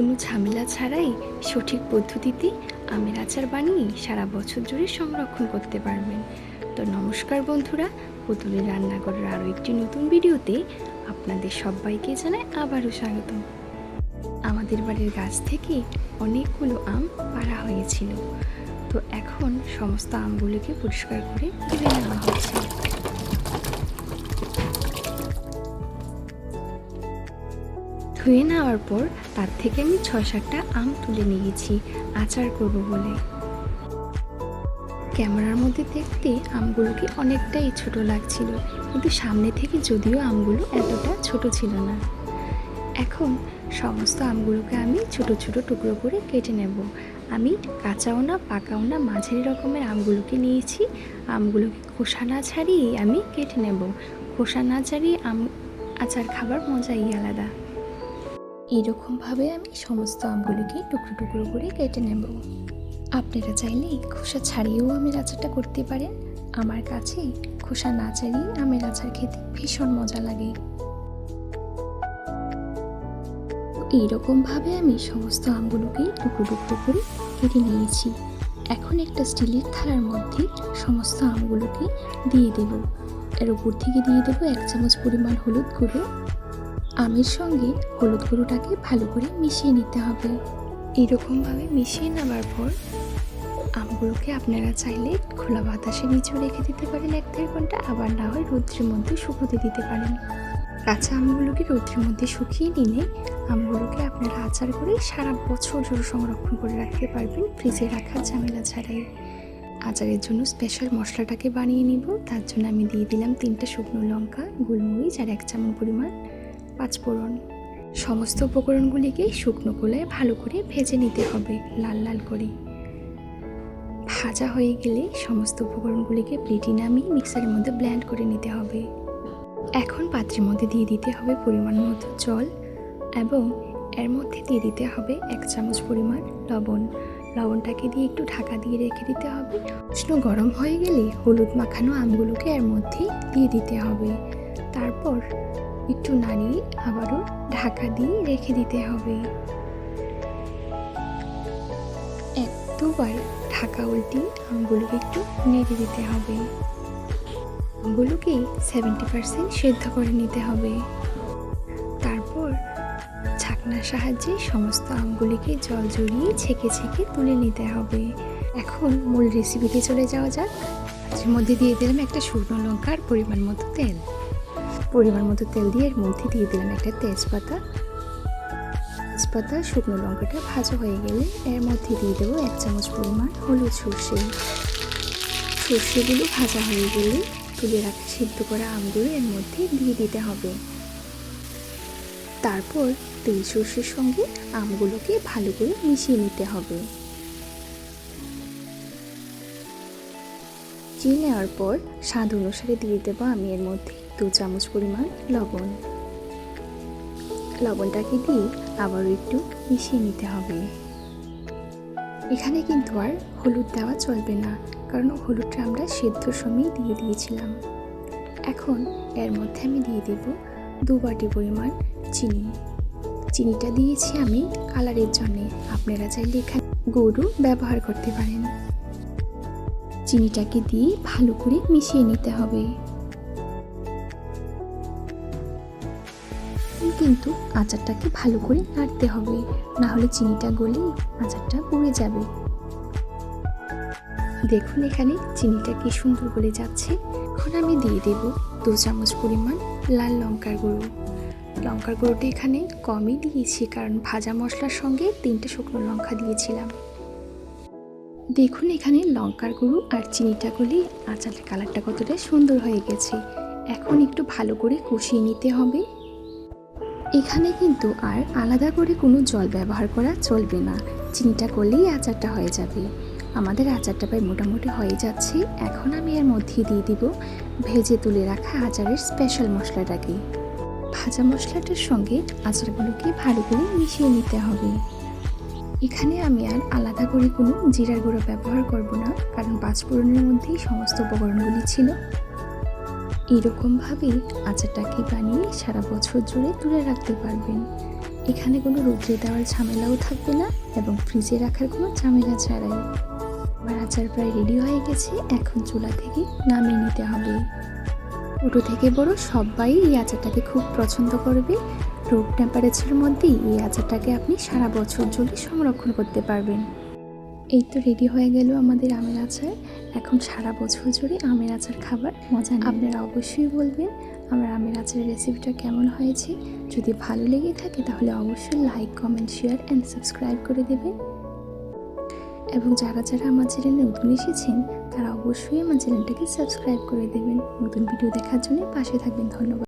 কোনো ঝামেলা ছাড়াই সঠিক পদ্ধতিতে আমের আচার বানিয়ে সারা বছর জুড়ে সংরক্ষণ করতে পারবেন। তো নমস্কার বন্ধুরা পুতুলের রান্নাঘরের আরও একটি নতুন ভিডিওতে আপনাদের সবাইকে জানাই আবারও স্বাগত। আমাদের বাড়ির গাছ থেকে অনেকগুলো আম পাড়া হয়েছিল। তো এখন সমস্ত আমগুলোকে পরিষ্কার করে তুলে নেওয়া হচ্ছে। ধুয়ে নেওয়ার পর তার থেকে আমি ছয় সাতটা আম তুলে নিয়েছি, আচার করব বলে। ক্যামেরার মধ্যে দেখতে আমগুলোকে অনেকটাই ছোট লাগছিল, কিন্তু সামনে থেকে যদিও আমগুলো এতটা ছোট ছিল না। এখন সমস্ত আমগুলোকে আমি ছোট ছোট টুকরো করে কেটে নেব। আমি কাঁচাও না পাকাও না মাঝারি রকমের আমগুলোকে নিয়েছি। আমগুলোকে খোসা না ছাড়িয়ে আমি কেটে নেব। খোসা না ছাড়িয়ে আম, আচার খাবার মজাই আলাদা। এইরকমভাবে আমি সমস্ত আমগুলিকে টুকরো টুকরো করে কেটে নেব। আপনারা চাইলে খোসা ছাড়িয়েও আমের আচারটা করতে পারেন। আমার কাছে খোসা না ছাড়িয়ে আমের আচার খেতে ভীষণ মজা লাগে। এইরকমভাবে আমি সমস্ত আমগুলোকে টুকরো টুকরো করে কেটে নিয়েছি। এখন একটা স্টিলের থালার মধ্যে সমস্ত আমগুলোকে দিয়ে দেব। এর উপর থেকে দিয়ে দেবো এক চামচ পরিমাণ হলুদ গুঁড়ো। আমের সঙ্গে হলুদ গুঁড়োটাকে ভালো করে মিশিয়ে নিতে হবে। এরকমভাবে মিশিয়ে নেওয়ার পর আমগুলোকে আপনারা চাইলে খোলা বাতাসে নিচেও রেখে দিতে পারেন এক দেড় ঘণ্টা, আবার না হয় রৌদ্রের মধ্যে শুকোতে দিতে পারেন। কাঁচা আমগুলোকে রৌদ্রের মধ্যে শুকিয়ে নিলে আমগুলোকে আপনারা আচার করে সারা বছর জুড়ে সংরক্ষণ করে রাখতে পারবেন ফ্রিজে রাখার ঝামেলা ছাড়াই। আচারের জন্য স্পেশাল মশলাটাকে বানিয়ে নিব, তার জন্য আমি দিয়ে দিলাম তিনটে শুকনো লঙ্কা, গোলমরিচ আর এক চামচ পরিমাণ পাঁচফোড়ন সমস্ত উপকরণগুলিকে শুকনো কোলায় ভালো করে ভেজে নিতে হবে, লাল লাল করে। ভাজা হয়ে গেলে সমস্ত উপকরণগুলিকে প্লেটে নামিয়ে মিক্সারের মধ্যে ব্ল্যান্ড করে নিতে হবে। এখন পাত্রের মধ্যে দিয়ে দিতে হবে পরিমাণ মতো জল এবং এর মধ্যে দিয়ে দিতে হবে এক চামচ পরিমাণ লবণ। লবণটাকে দিয়ে একটু ঢাকা দিয়ে রেখে দিতে হবে। উষ্ণ গরম হয়ে গেলে হলুদ মাখানো আমগুলোকে এর মধ্যে দিয়ে দিতে হবে। তারপর একটু নাড়িয়ে আবারও ঢাকা দিয়ে রেখে দিতে হবে। এক দুবার ঢাকা উল্টি আমগুলোকে একটু নেড়ে দিতে হবে। আমগুলোকে সেভেন্টি পার্সেন্ট সেদ্ধ করে নিতে হবে। তারপর ছাকনার সাহায্যে সমস্ত আমগুলিকে জল জড়িয়ে ছেঁকে ছেঁকে তুলে নিতে হবে। এখন মূল রেসিপিতে চলে যাওয়া যাক। মধ্যে দিয়ে দিলাম একটা শুকনো লঙ্কার পরিমাণ মতো তেল। পরিমাণ মতো তেল দিয়ে এর মধ্যে দিয়ে দিলাম একটা তেজপাতা। তেজপাতা, শুকনো লঙ্কাটা ভাজা হয়ে গেলে এর মধ্যে দিয়ে দেবো এক চামচ পরিমাণ হলুদ সর্ষে। সর্ষেগুলো ভাজা হয়ে গেলে তুলে রাখা সিদ্ধ করা আমগুলো এর মধ্যে দিয়ে দিতে হবে। তারপর তেল সর্ষের সঙ্গে আমগুলোকে ভালো করে মিশিয়ে নিতে হবে। চিনি নেওয়ার পর স্বাদ অনুসারে দিয়ে দেবো আমি এর মধ্যে দু চামচ পরিমাণ লবণ। লবণটাকে দিয়ে আবারও একটু মিশিয়ে নিতে হবে। এখানে কিন্তু আর হলুদ দেওয়া চলবে না, কারণ হলুদটা আমরা সেদ্ধ সময় দিয়ে দিয়েছিলাম। এখন এর মধ্যে আমি দিয়ে দেব দু বাটি পরিমাণ চিনি। চিনিটা দিয়েছি আমি কালারের জন্যে। আপনারা চাইলে এখানে গরু ব্যবহার করতে পারেন। চিনিটাকে দিয়ে ভালো করে মিশিয়ে নিতে হবে। কিন্তু আচারটাকে ভালো করে নাড়তে হবে, না হলে চিনিটা গলে আচারটা পড়ে যাবে। দেখুন এখানে চিনিটা কি সুন্দর করে যাচ্ছে। এখন আমি দিয়ে দেব দু চামচ পরিমাণ লাল লঙ্কার গুঁড়ো। লঙ্কার গুঁড়োটা এখানে কমই দিয়েছি, কারণ ভাজা মশলার সঙ্গে তিনটে শুকনো লঙ্কা দিয়েছিলাম। দেখুন এখানে লঙ্কার গুঁড়ো আর চিনিটা গলে আচারের কালারটা কতটা সুন্দর হয়ে গেছে। এখন একটু ভালো করে কষিয়ে নিতে হবে। এখানে কিন্তু আর আলাদা করে কোনো জল ব্যবহার করা চলবে না। চিনিটা করলেই আচারটা হয়ে যাবে। আমাদের আচারটা প্রায় মোটামুটি হয়ে যাচ্ছে। এখন আমি এর মধ্যে দিয়ে দিব ভেজে তুলে রাখা আচারের স্পেশাল মশলাটাকে। ভাজা মশলাটার সঙ্গে আচারগুলোকে ভালো করে মিশিয়ে নিতে হবে। এখানে আমি আর আলাদা করে কোনো জিরার গুঁড়ো ব্যবহার করব না, কারণ পাঁচফোড়নের মধ্যেই সমস্ত উপকরণগুলি ছিল। এরকমভাবেই আচারটাকে বানিয়ে সারা বছর জুড়ে তুলে রাখতে পারবেন। এখানে কোনো রোদ্রে দেওয়ার ঝামেলাও থাকবে না এবং ফ্রিজে রাখার কোনো ঝামেলা ছাড়াই। আমার আচার প্রায় রেডি হয়ে গেছে, এখন চুলা থেকে নামিয়ে নিতে হবে। ছোটো থেকে বড় সবাই এই আচারটাকে খুব পছন্দ করবে। রোগ টেম্পারেচারের মধ্যেই এই আচারটাকে আপনি সারা বছর জুড়ে সংরক্ষণ করতে পারবেন। এই তো রেডি হয়ে গেল আমাদের আমের আচার। এখন সারা বছর জুড়ে আমের আচার খাবার মজা আপনারা অবশ্যই বলবেন আমার আমের আচারের রেসিপিটা কেমন হয়েছে। যদি ভালো লেগে থাকে তাহলে অবশ্যই like comment share and subscribe করে দেবেন। এবং যারা যারা আমার চ্যানেলে নতুন এসেছেন, তারা অবশ্যই আমার চ্যানেলটাকে সাবস্ক্রাইব করে দেবেন। নতুন ভিডিও দেখার জন্য পাশে থাকবেন। ধন্যবাদ।